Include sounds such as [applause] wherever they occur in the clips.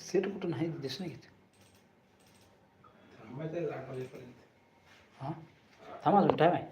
Set कुठं नाही दिस नाही घेत हां? थांबा अजून टाईम आहे.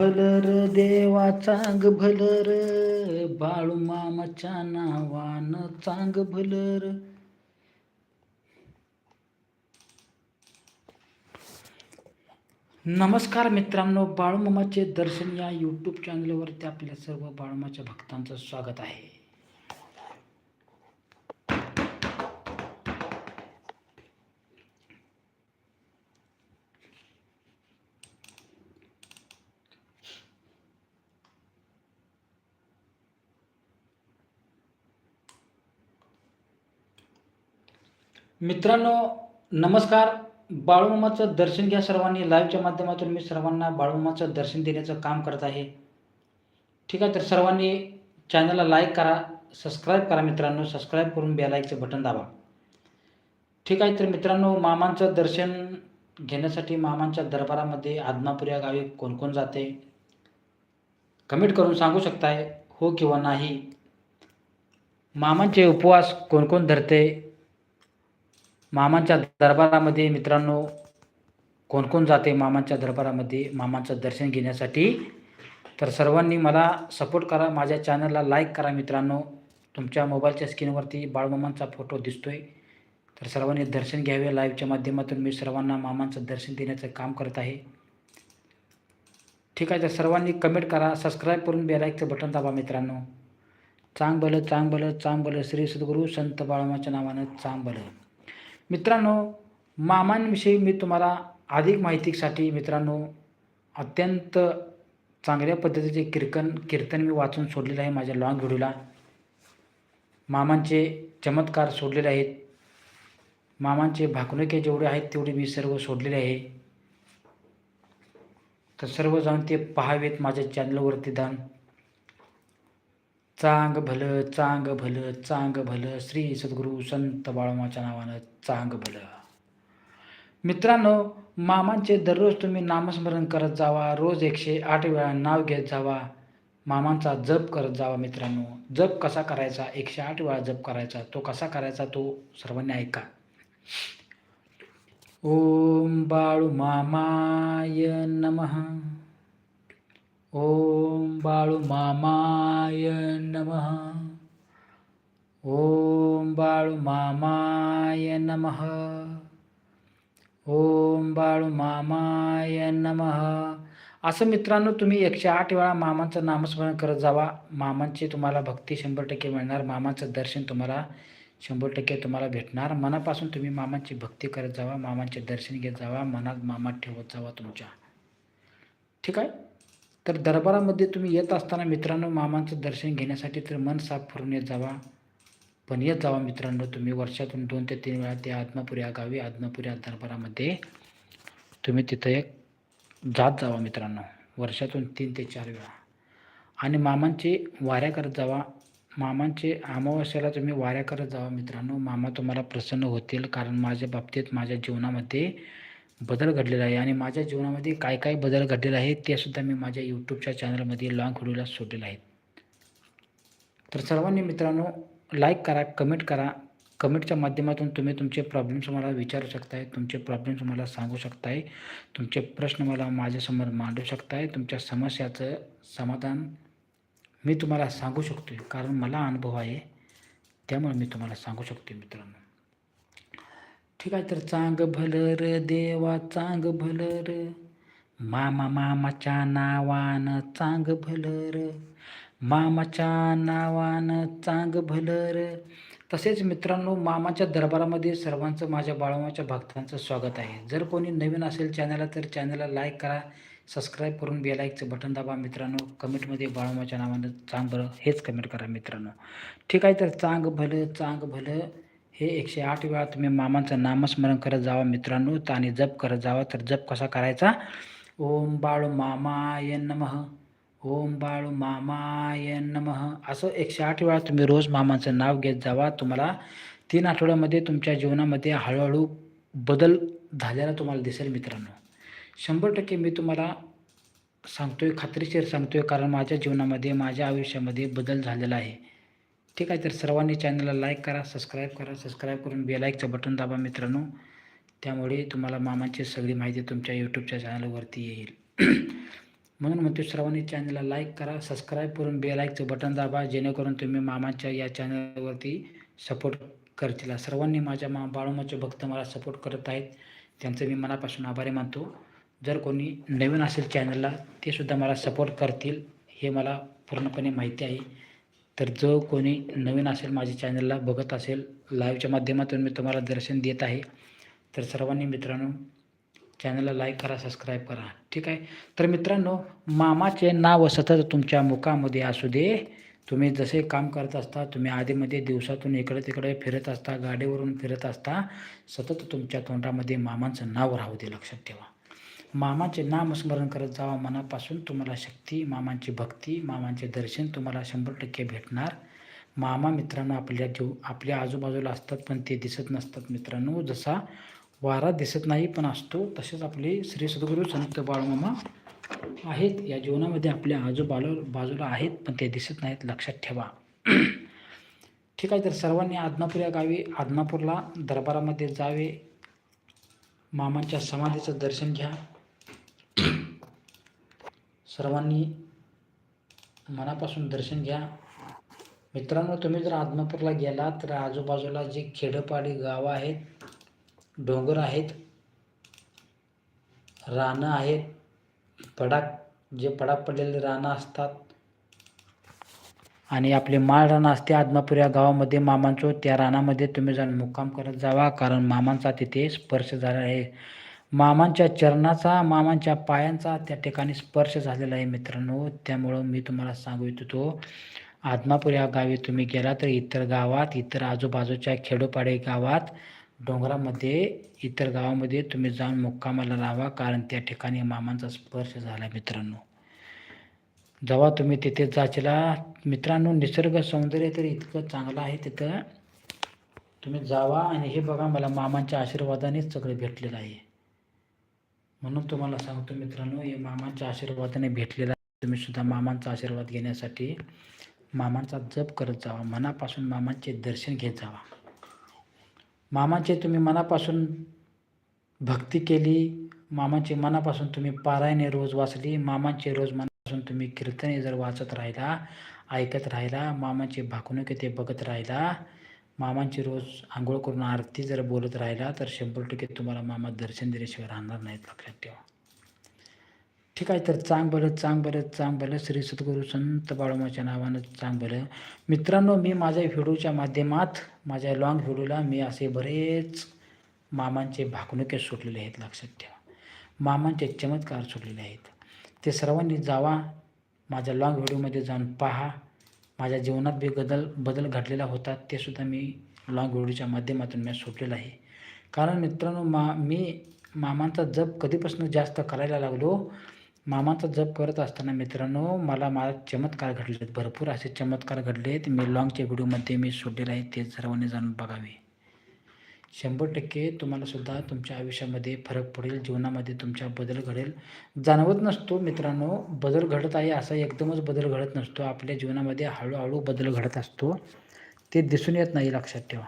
भलर देवा चांग भलर बाळू मामाच्या नावान चांग भलर. नमस्कार मित्रांनो बाळूमामाचे दर्शन या यूट्यूब चॅनलवरती आपल्या सर्व बाळूमाच्या भक्तांचं स्वागत आहे. मित्रांनो नमस्कार. बाळूमामाचं दर्शन घ्या सर्वांनी. लाईव्हच्या माध्यमातून मी सर्वांना बाळूमामाचं दर्शन देण्याचं काम करत आहे. ठीक आहे तर सर्वांनी चॅनलला लाईक करा सबस्क्राईब करा मित्रांनो. सबस्क्राईब करून बेलाईकचं बटन दाबा. ठीक आहे तर मित्रांनो मामांचं दर्शन घेण्यासाठी मामांच्या दरबारामध्ये आदमापूर या गावी कोण कोण जाते? कमेंट करून सांगू शकताय हो किंवा नाही. मामांचे उपवास कोण कोण धरते? मामांच्या दरबारामध्ये मित्रांनो कोण कोण जाते मामांच्या दरबारामध्ये? मामांचं दर्शन घेण्यासाठी? तर सर्वांनी मला सपोर्ट करा. माझ्या चॅनलला लाईक करा मित्रांनो. तुमच्या मोबाईलच्या स्क्रीनवरती बाळमामांचा फोटो दिसतोय. तर सर्वांनी दर्शन घ्यावे. लाईव्हच्या माध्यमातून मी सर्वांना मामांचं दर्शन देण्याचं काम करत आहे. ठीक आहे तर सर्वांनी कमेंट करा. सबस्क्राईब करून बेलाईकचं बटन दाबा मित्रांनो. चांग भलं चांग भलं चांग भलं श्री सद्गुरू संत बाळमाच्या नावानं चांग भलं मित्रांनो मामांविषयी मी तुम्हाला अधिक माहितीसाठी मित्रांनो अत्यंत चांगल्या पद्धतीचे कीर्तन कीर्तन मी वाचून सोडलेलं आहे माझ्या लॉंग व्हिडिओला मामांचे चमत्कार सोडलेले आहेत. मामांचे भाकणुके जेवढे आहेत तेवढे मी सर्व सोडलेले आहे. तर सर्व जाऊन ते पहावेत माझ्या चॅनलवरती दान. चांग भलं चांग भलं चांग भलं श्री सद्गुरू संत बाळमाच्या नावानं चांग भलं. मित्रांनो मामांचे दररोज तुम्ही नामस्मरण करत जावा रोज एकशे आठ वेळा नाव घेत जावा मामांचा जप करत जावा मित्रांनो. जप कसा करायचा? एकशे आठ वेळा जप करायचा. तो कसा करायचा? तो सर्वांनी ऐका. ओम बाळू मामाय नमः. ओम बाळू मामाय नमः. ओम बाळू मामाय नमः. ओम बाळू मामाय नमः. असं मित्रांनो तुम्ही एकशे आठ वेळा मामांचं नामस्मरण करत जावा. मामांची तुम्हाला भक्ती शंभर टक्के मिळणार. मामांचं दर्शन तुम्हाला शंभर टक्के तुम्हाला भेटणार. मनापासून तुम्ही मामांची भक्ती करत जावा. मामांचे दर्शन घेत जावा. मनात मामा ठेवत जावा तुमच्या. ठीक आहे? तर दरबारामध्ये तुम्ही येत असताना मित्रांनो मामांचं दर्शन घेण्यासाठी तर मन साफ करून येत जावा. पण येत जावा मित्रांनो तुम्ही. वर्षातून दोन ते तीन वेळा त्या आदमापूर या गावी आदमापूर या दरबारामध्ये तुम्ही तिथं एक जात जावा मित्रांनो. वर्षातून तीन ते चार वेळा. आणि मामांची वाऱ्या करत जावा. मामांचे अमावस्याला तुम्ही वाऱ्या करत जावा मित्रांनो. मामा तुम्हाला प्रसन्न होतील. कारण माझ्या बाबतीत माझ्या जीवनामध्ये बदल घडलेला आहे आणि माझ्या जीवनामध्ये काय काय बदल घडलेला आहे ते सुद्धा मी माझ्या यूट्यूबच्या चॅनलमध्ये लॉंग व्हिडिओला सोडलेलं आहे तर सर्वांनी मित्रांनो लाईक करा कमेंट करा. कमेंटच्या माध्यमातून तुम्ही तुमचे प्रॉब्लेम्स मला विचारू शकताय तुमचे प्रॉब्लेम्स मला सांगू शकताय तुमचे प्रश्न मला माझ्यासमोर मांडू शकताय तुमच्या समस्याचं समाधान मी तुम्हाला सांगू शकतो कारण मला अनुभव आहे त्यामुळे मी तुम्हाला सांगू शकतो मित्रांनो. ठीक आहे तर चांग भलर देवा चांग भलर. मामा मामाच्या नावान चांग भलर. मामाच्या नावान चांग भलर. तसेच मित्रांनो मामाच्या दरबारामध्ये सर्वांचं माझ्या बाळमाच्या भक्तांचं स्वागत आहे. जर कोणी नवीन असेल चॅनलला तर चॅनलला लाईक करा. सबस्क्राईब करून बेलाईकचं बटन दाबा मित्रांनो. कमेंटमध्ये बाळमाच्या नावानं चांग बरं हेच कमेंट करा मित्रांनो. ठीक आहे तर चांग भलं चांग भलं हे एकशे आठ वेळा तुम्ही मामांचं नामस्मरण करत जावा मित्रांनो. आणि जप करत जावा. तर जप कसा करायचा? ओम बाळू मामाय नमः. ओम बाळू मामाय नमः. असं एकशे आठ वेळा तुम्ही रोज मामांचं नाव घेत जावा. तुम्हाला तीन आठवड्यामध्ये तुमच्या जीवनामध्ये हळूहळू बदल झालेला तुम्हाला दिसेल मित्रांनो. शंभर टक्के मी तुम्हाला सांगतोय खात्रीशीर सांगतोय कारण माझ्या जीवनामध्ये माझ्या आयुष्यामध्ये बदल झालेला आहे. ठीक आहे तर सर्वांनी चॅनलला लाईक करा सबस्क्राईब करा. सबस्क्राईब करून बेलाईकचं बटन दाबा मित्रांनो. त्यामुळे तुम्हाला मामांची सगळी माहिती तुमच्या यूट्यूबच्या चॅनलवरती येईल. [clears throat] म्हणून म्हणतो सर्वांनी चॅनलला लाईक करा सबस्क्राईब करून बेलाईकचं बटन दाबा जेणेकरून तुम्ही मामाच्या या चॅनलवरती सपोर्ट करतील. सर्वांनी माझ्या मा बाळूमाचे भक्त मला सपोर्ट करत आहेत. त्यांचं मी मनापासून आभारी मानतो. जर कोणी नवीन असेल चॅनलला ते सुद्धा मला सपोर्ट करतील हे मला पूर्णपणे माहिती आहे. तर जो कोणी नवीन असेल माझ्या चॅनलला बघत असेल लाईव्हच्या माध्यमातून मी तुम्हाला दर्शन देत आहे तर सर्वांनी मित्रांनो चॅनलला लाईक करा सबस्क्राईब करा. ठीक आहे? तर मित्रांनो मामाचे नाव सतत तुमच्या मुखामध्ये असू दे. तुम्ही जसे काम करत असता तुम्ही आधीमध्ये दिवसातून इकडे तिकडे फिरत असता गाडीवरून फिरत असता सतत तुमच्या तोंडामध्ये मामांचं नाव राहू दे लक्षात ठेवा. मामाचे नामस्मरण करत जावा मनापासून. तुम्हाला शक्ती मामांची भक्ती मामांचे दर्शन तुम्हाला शंभर टक्के भेटणार. मामा मित्रांनो आपल्या जीव आपल्या आजूबाजूला असतात पण ते दिसत नसतात मित्रांनो. जसा वारा दिसत नाही पण असतो तसेच आपले श्री सद्गुरू संत बाळमामा आहेत. या जीवनामध्ये आपल्या आजूबाजू बाजूला आहेत पण ते दिसत नाहीत. लक्षात ठेवा. [clears throat] ठीक आहे तर सर्वांनी आदनापूर या गावी आदनापूरला दरबारामध्ये जावे. मामांच्या समाधीचं दर्शन घ्या. सर्वांनी मनापासून दर्शन घ्या. मित्रांनो तुम्ही जर आदमापूरला गेला तर आजूबाजूला जे खेडपाडी गावं आहेत डोंगर आहेत रानं आहेत पडाक जे पडाक पडलेले रानं असतात आणि आपले माळ रानं असते आदमापूर या गावामध्ये मामांचो त्या रानामध्ये तुम्ही जाऊन मुक्काम करत जावा कारण मामांचा तिथे स्पर्श झाला आहे. मामांच्या चरणाचा मामांच्या पायांचा त्या ठिकाणी स्पर्श झालेला आहे मित्रांनो. त्यामुळं मी तुम्हाला सांगू इच्छितो आदमापूर या गावी तुम्ही गेला तर इतर गावात इतर आजूबाजूच्या खेडोपाडे गावात डोंगरामध्ये इतर गावामध्ये तुम्ही जाऊन मुक्कामाला राहावा कारण त्या ठिकाणी मामांचा स्पर्श झाला मित्रांनो. जेव्हा तुम्ही तिथे जाचला मित्रांनो निसर्ग सौंदर्य तर इतकं चांगलं आहे तिथं. तुम्ही जावा आणि हे बघा मला मामांच्या आशीर्वादानेच सगळं भेटलेलं आहे. म्हणून तुम्हाला सांगतो मित्रांनो हे मामांच्या आशीर्वादाने भेटलेला तुम्ही सुद्धा मामांचा आशीर्वाद घेण्यासाठी मामांचा जप करत जावा. मनापासून मामांचे दर्शन घेत जावा. मामाचे तुम्ही मनापासून भक्ती केली मामाचे मनापासून तुम्ही पारायणे रोज वाचली मामांचे रोज मनापासून तुम्ही कीर्तने जर वाचत राहिला ऐकत राहिला मामाची भाकणुके ते बघत राहिला मामांची रोज आंघोळ करून आरती जर बोलत राहिला तर शंभर टक्के तुम्हाला मामा दर्शन दिल्याशिवाय राहणार नाहीत लक्षात ठेवा. ठीक आहे तर चांग भलं चांग भलं चांग भलं. श्री सद्गुरू संत बाळोमाच्या नावानं चांग भलं. मित्रांनो मी माझ्या व्हिडिओच्या माध्यमात माझ्या लॉंग व्हिडिओला मी असे बरेच मामांचे भाकणुके सुटलेले आहेत लक्षात ठेवा. मामांचे चमत्कार सुटलेले आहेत. ते सर्वांनी जावा माझ्या लॉंग व्हिडिओमध्ये जाऊन पहा. माझ्या जीवनात बी बदल बदल घडलेला होता ते सुद्धा मी लॉंग व्हिडिओच्या माध्यमातून मी सोडलेलं आहे. कारण मित्रांनो मा मी मामांचा जप कधीपासून जास्त करायला लागलो? मामांचा जप करत असताना मित्रांनो मला मला चमत्कार घडले भरपूर असे चमत्कार घडले मी लॉंगच्या व्हिडिओमध्ये मी सोडलेले आहे ते सर्वांनी जाणून बघावे. शंभर टक्के तुम्हालासुद्धा तुमच्या आयुष्यामध्ये फरक पडेल जीवनामध्ये तुमच्या बदल घडेल. जाणवत नसतो मित्रांनो बदल घडत आहे असा एकदमच बदल घडत नसतो. आपल्या जीवनामध्ये हळूहळू बदल घडत असतो. ते दिसून येत नाही लक्षात ठेवा.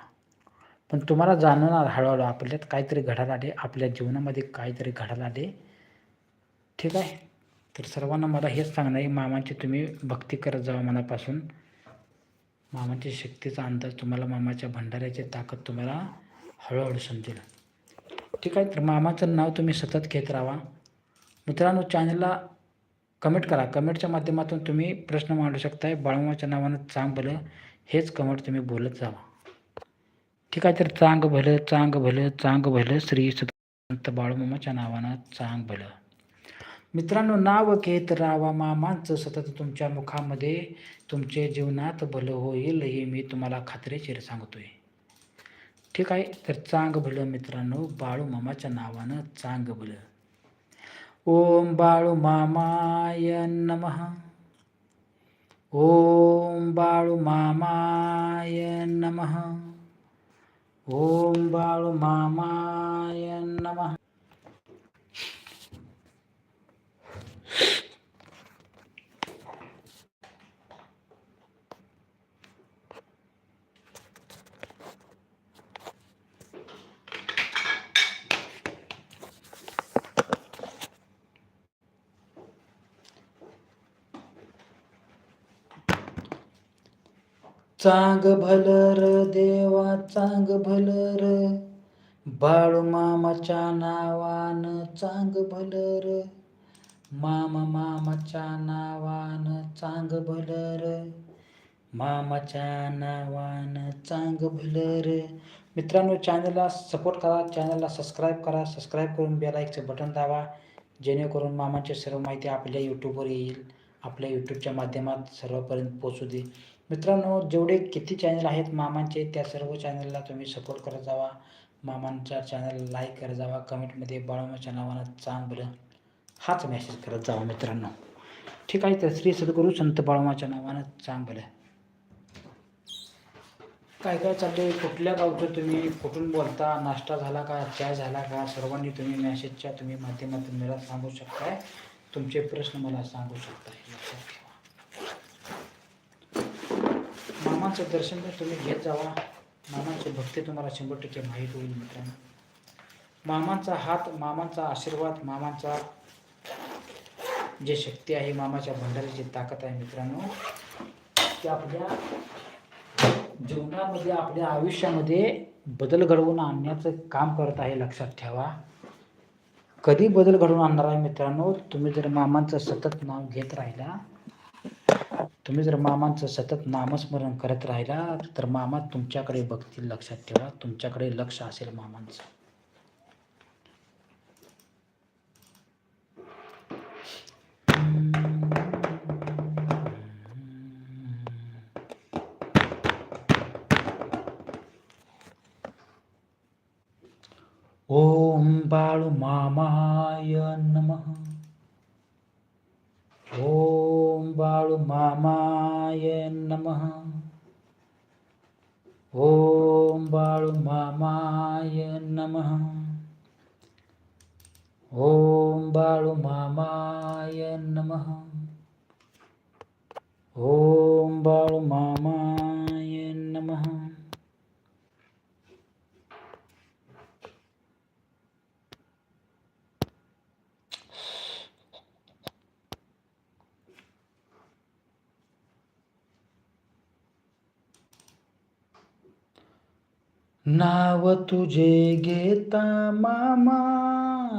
पण तुम्हाला जाणवणार हळूहळू आपल्यात काहीतरी घडायला आले आपल्या जीवनामध्ये काहीतरी घडायला आले. ठीक आहे? तर सर्वांना मला हेच सांगणं आहे मामाची तुम्ही भक्ती करत जावा मनापासून. मामाची शक्तीचा अंदाज तुम्हाला मामाच्या भंडाऱ्याची ताकद तुम्हाला हळूहळू समजेल ठीक आहे? तर मामाचं नाव तुम्ही सतत घेत राहा. मित्रांनो चॅनलला कमेंट करा. कमेंटच्या माध्यमातून तुम्ही प्रश्न मांडू शकताय. बाळमामाच्या नावानं चांग भलं हेच कमेंट तुम्ही बोलत जावा. ठीक आहे? तर चांग भलं चांग भलं चांग भलं श्री संत बाळूमामाच्या नावानं चांग भलं. मित्रांनो नाव घेत रावा मामांचं सतत तुमच्या मुखामध्ये तुमचे जीवनात भलं होईल हे मी तुम्हाला खात्रीशीर सांगतोय. ठीक आहे तर चांग भलं मित्रांनो बाळू मामाच्या नावानं चांग भलं. ओम बाळू मामाय नमः. ओम बाळू मामाय नमः. ओम बाळू मामाय नमः. चांग भलर देवा चांग भलर बाळू मामाच्या नावान चांग भलर मामा मामाच्या नावान चांग भलर मामाच्या नावान चांग भलर मित्रांनो चॅनलला सपोर्ट करा चॅनलला सबस्क्राईब करा सबस्क्राईब करून बेलाईकचं बटन दाबा जेणेकरून मामाची सर्व माहिती आपल्या यूट्यूबवर येईल आपल्या यूट्यूबच्या माध्यमात सर्वपर्यंत पोचू दे. मित्रांनो जेवढे किती चॅनल आहेत मामांचे त्या सर्व चॅनलला तुम्ही सपोर्ट करत जावा. मामांच्या चॅनल लाईक करत जावा. कमेंटमध्ये बाळूमाच्या नावानं चांगलं हाच मेसेज करत जावा मित्रांनो. ठीक आहे तर श्री सद्गुरू संत बाळूमाच्या नावानं चांगलं. काय काय चाललंय? कुठल्या गावचं तुम्ही? कुठून बोलता? नाश्ता झाला का? चाय झाला का? सर्वांनी तुम्ही मॅसेजच्या तुम्ही माध्यमातून मला सांगू शकताय. तुमचे प्रश्न मला सांगू शकताय लक्षात ठेवा मामाचं दर्शन तुम्ही घेत जावा. मामांची भक्ती तुम्हाला शंभर टक्के माहीत होईल मित्रांनो. मामांचा हात मामांचा आशीर्वाद मामांचा जे शक्ती आहे मामाच्या भंडारीची ताकद आहे मित्रांनो. ते आपल्या जीवनामध्ये आपल्या आयुष्यामध्ये बदल घडवून आणण्याचं काम करत आहे लक्षात ठेवा. कधी बदल घडवून आणणार आहे मित्रांनो? तुम्ही जर मामांचं सतत नाव घेत राहिला तुम्ही जर मामांचं सतत नामस्मरण करत राहिला तर मामा तुमच्याकडे बघतील लक्षात ठेवा. तुमच्याकडे लक्ष असेल मामांचं. ओम बाळू मामाय नमः. ओम बाळू मामाय नमः. ओम बाळू मामाय नमः. ओम बाळू मामाय नमः. ओम बाळू मामा नमः नाव तुझे घेता मामा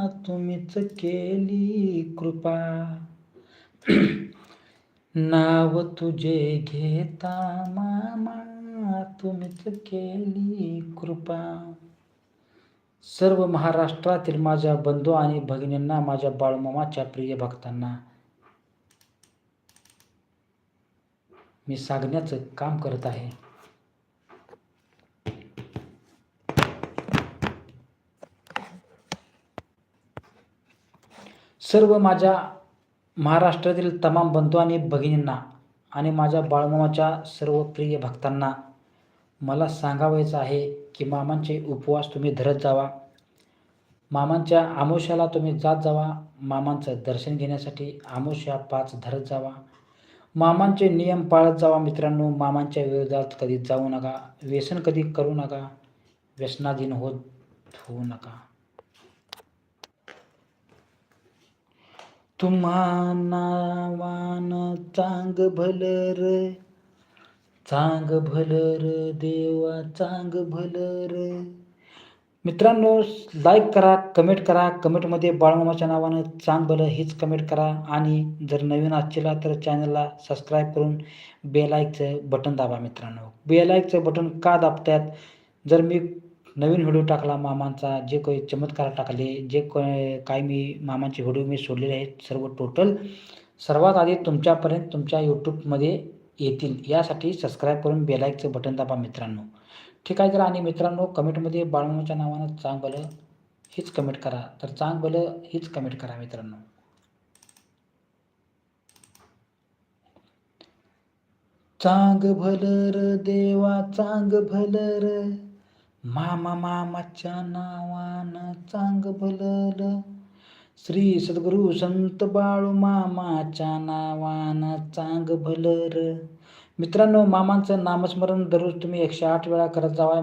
तुम्हीच केली कृपा. [clears throat] नाव तुझे घेता मामा तुम्हीच केली कृपा. सर्व महाराष्ट्रातील माझ्या बंधू आणि भगिनींना माझ्या बाळमामाच्या प्रिय भक्तांना मी सांगण्याचं काम करत आहे. सर्व माझ्या महाराष्ट्रातील तमाम बंधू आणि भगिनींना आणि माझ्या बाळमामाच्या सर्व प्रिय भक्तांना मला सांगावायचं आहे की मामांचे उपवास तुम्ही धरत जावा. मामांच्या आमोश्याला तुम्ही जात जावा. मामांचं दर्शन घेण्यासाठी आमोश्या पाच धरत जावा. मामांचे नियम पाळत जावा मित्रांनो. मामांच्या विरोधात कधी जाऊ नका. व्यसन कधी करू नका. व्यसनाधीन होत होऊ नका. तुम्हा नावान चांग भलर चांग भलर देवा चांग भलर मित्रांनो लाईक करा कमेंट करा. कमेंटमध्ये बाळमामाच्या नावानं चांग भलं हेच कमेंट करा. आणि जर नवीन असलेला तर चॅनलला सबस्क्राईब करून बेलाईकचं बटन दाबा मित्रांनो. बेलाईकचं बटन का दाबतात जर मी नवीन व्हिडिओ टाकला मामांचा जे काही चमत्कार टाकले जे काय मी मामांचे व्हिडिओ मी सोडलेले आहेत सर्व टोटल सर्वात आधी तुमच्यापर्यंत तुमच्या यूट्यूबमध्ये येतील. यासाठी सबस्क्राईब करून बेलाईकचं बटन दाबा मित्रांनो. ठीक आहे तर आणि मित्रांनो कमेंटमध्ये बाळमामाच्या नावानं चांग भलं हीच कमेंट करा. तर चांग भलं हीच कमेंट करा मित्रांनो. चांग भलर देवा चांग भलर मामा मामाच्या नावानं चांग भलर श्री सद्गुरु संत बाळू मामाच्या नावानं चांग भलर मित्रांनो मामांचं नामस्मरण दररोज तुम्ही एकशे आठ वेळा करत जावा.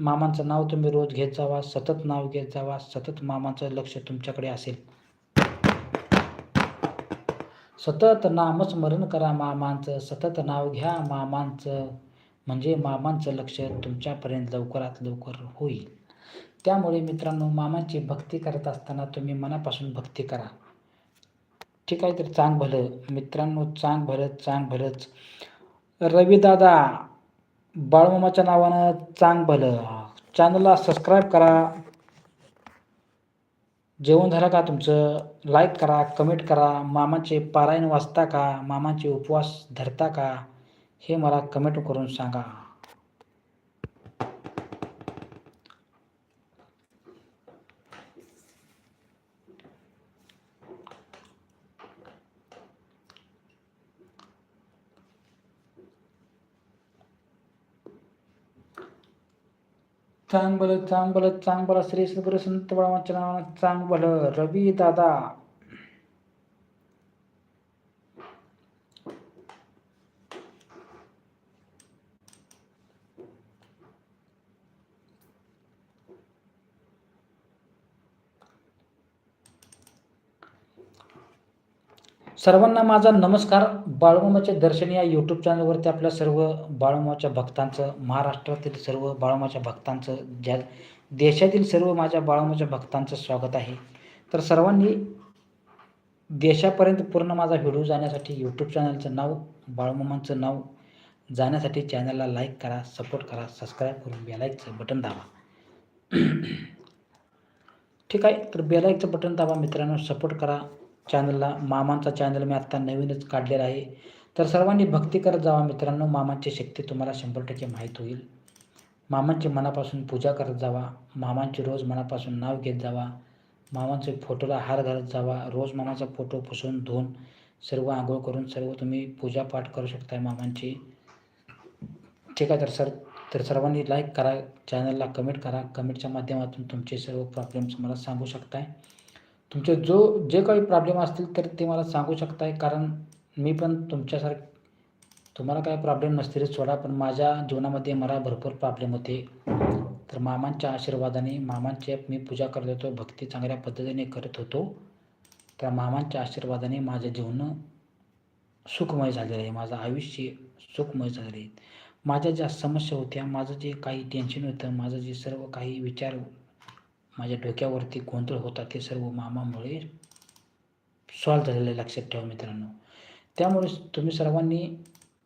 मामांचं नाव तुम्ही रोज घेत जावा. सतत नाव घेत जावा. सतत मामांचं लक्ष तुमच्याकडे असेल. सतत नामस्मरण करा मामांचं. सतत नाव घ्या मामांचं. म्हणजे मामांचं लक्ष तुमच्यापर्यंत लवकरात लवकर होईल. त्यामुळे मित्रांनो मामांची भक्ती करत असताना तुम्ही मनापासून भक्ती करा. ठीक आहे तर चांग भलं. मित्रांनो चांग भलं चांग भलंच. रवीदादा बाळमामाच्या नावानं चांग भलं. चॅनलला सबस्क्राईब करा. जेवण झालं का तुमचं? लाईक करा कमेंट करा. मामाचे पारायण वाचता का? मामाचे उपवास धरता का? हे मला कमेंट करून सांगा. चांग भलं चांग भलं चांग भलं श्री सद्गुरु संत बाळामाच्या नावानं चांग भलं रवी दादा. सर्वांना माझा नमस्कार. बाळूमामाचे दर्शन या यूट्यूब चॅनलवरती आपल्या सर्व बाळूमामाच्या भक्तांचं महाराष्ट्रातील सर्व बाळूमाच्या भक्तांचं ज्या देशातील सर्व माझ्या बाळूमाच्या भक्तांचं स्वागत आहे. तर सर्वांनी देशापर्यंत पूर्ण माझा व्हिडिओ जाण्यासाठी यूट्यूब चॅनलचं नाव बाळूमामांचं नाव जाण्यासाठी चॅनलला लाईक करा सपोर्ट करा सबस्क्राईब करून बेलाईकचं बटन दाबा. [clears throat] ठीक आहे? तर बेलाईकचं बटन दाबा. मित्रांनो सपोर्ट करा. चॅनलला मामांचा चॅनल मी आत्ता नवीनच काढलेला आहे. तर सर्वांनी भक्ती करत जावा मित्रांनो मामांची शक्ती तुम्हाला शंभर टक्के माहीत होईल. मामांची मनापासून पूजा करत जावा मामांची रोज मनापासून नाव घेत जावा मामांचे फोटोला हार घालत जावा रोज मामाचा फोटो पुसून धुवून सर्व आंघोळ करून सर्व तुम्ही पूजापाठ करू शकताय मामांची. ठीक आहे तर सर तर सर्वांनी लाईक करा चॅनलला कमेंट करा कमेंटच्या माध्यमातून तुमचे सर्व प्रॉब्लेम्स मला सांगू शकताय. तुमचे जो जे काही प्रॉब्लेम असतील तर ते मला सांगू शकताय कारण मी पण तुमच्यासारखे तुम्हाला काय प्रॉब्लेम नसतील सोडा पण माझ्या जीवनामध्ये मला भरपूर प्रॉब्लेम होते. तर मामांच्या आशीर्वादाने मामांची मी पूजा करत होतो भक्ती चांगल्या पद्धतीने करत होतो. त्या मामांच्या आशीर्वादाने माझं जीवन सुखमय झालेलं आहे माझं आयुष्य सुखमय झालेलं आहे. माझ्या ज्या समस्या होत्या माझं जे काही टेन्शन होतं माझं जे सर्व काही विचार माझ्या डोक्यावरती गोंधळ होता ते सर्व मामामुळे सॉल्व झालेलं आहे लक्षात ठेवा मित्रांनो. त्यामुळे तुम्ही सर्वांनी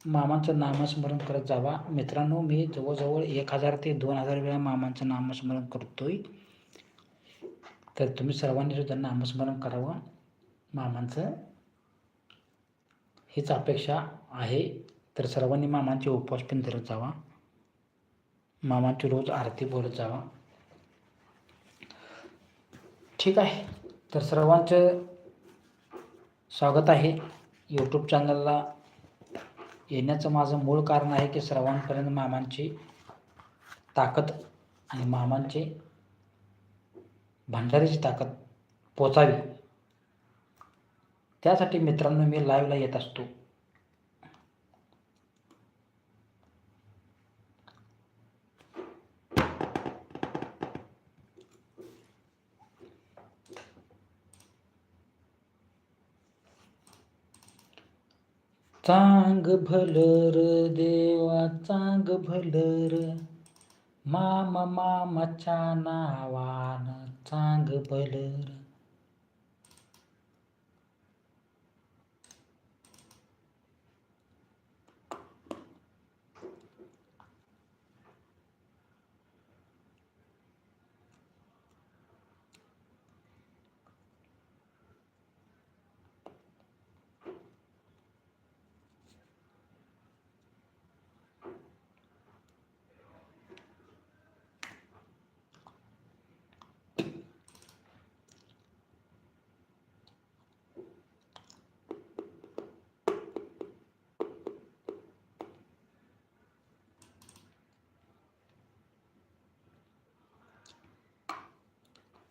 मामांचं नामस्मरण करत जावा. मित्रांनो मी जवळजवळ एक हजार ते दोन हजार वेळा मामांचं नामस्मरण करतोय. तर तुम्ही सर्वांनी सुद्धा नामस्मरण करावं. मामांचं हीच अपेक्षा आहे. तर सर्वांनी मामांचे उपवास पण धरत जावा. मामांची रोज आरती बोलत जावा. ठीक आहे. तर सर्वांचं स्वागत आहे. यूट्यूब चॅनलला येण्याचं माझं मूळ कारण आहे की सर्वांपर्यंत मामांची ताकद आणि मामांची भंडारीची ताकद पोचावी. त्यासाठी मित्रांनो मी लाईव्हला येत असतो. चांग भलर देवा चांग भलर. मामा मामाच्या नावान चांग भलर.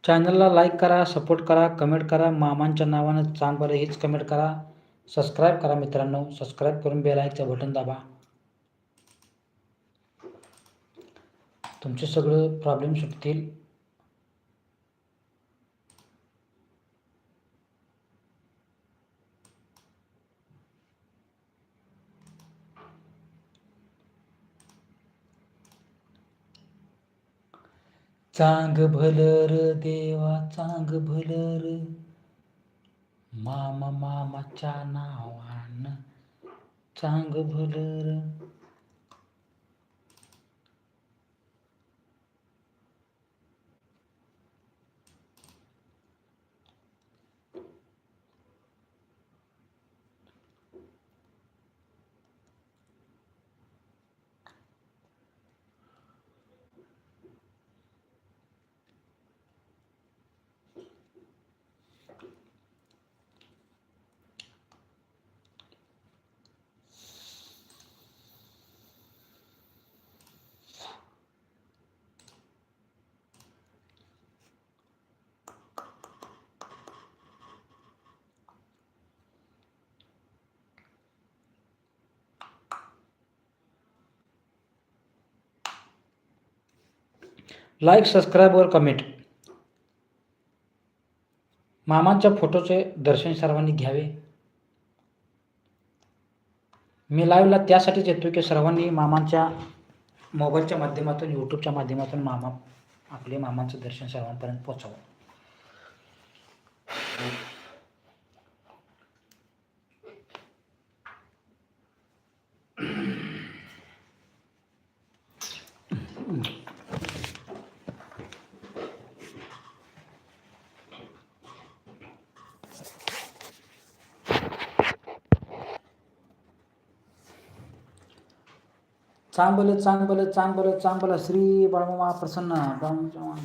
चॅनलला लाईक करा सपोर्ट करा कमेंट करा मामांच्या नावानं चांग बरं हीच कमेंट करा. सबस्क्राईब करा मित्रांनो सबस्क्राईब करून बेल आयकचं बटन दाबा. तुमचे सगळं प्रॉब्लेम सुटतील. चांग भलर देवा चांग भलर. मामा मामाच्या नावान चांग भलर. लाईक सबस्क्राईब वर कमेंट मामांच्या फोटोचे दर्शन सर्वांनी घ्यावे. मी लाईव्हला त्यासाठीच येतो की सर्वांनी मामांच्या मोबाईलच्या माध्यमातून यूट्यूबच्या माध्यमातून मामा आपले मामांचं दर्शन सर्वांपर्यंत पोचावं चांगलं चांगलं चांगलं चांगलं श्री बाळमामा प्रसन्न बाळमामा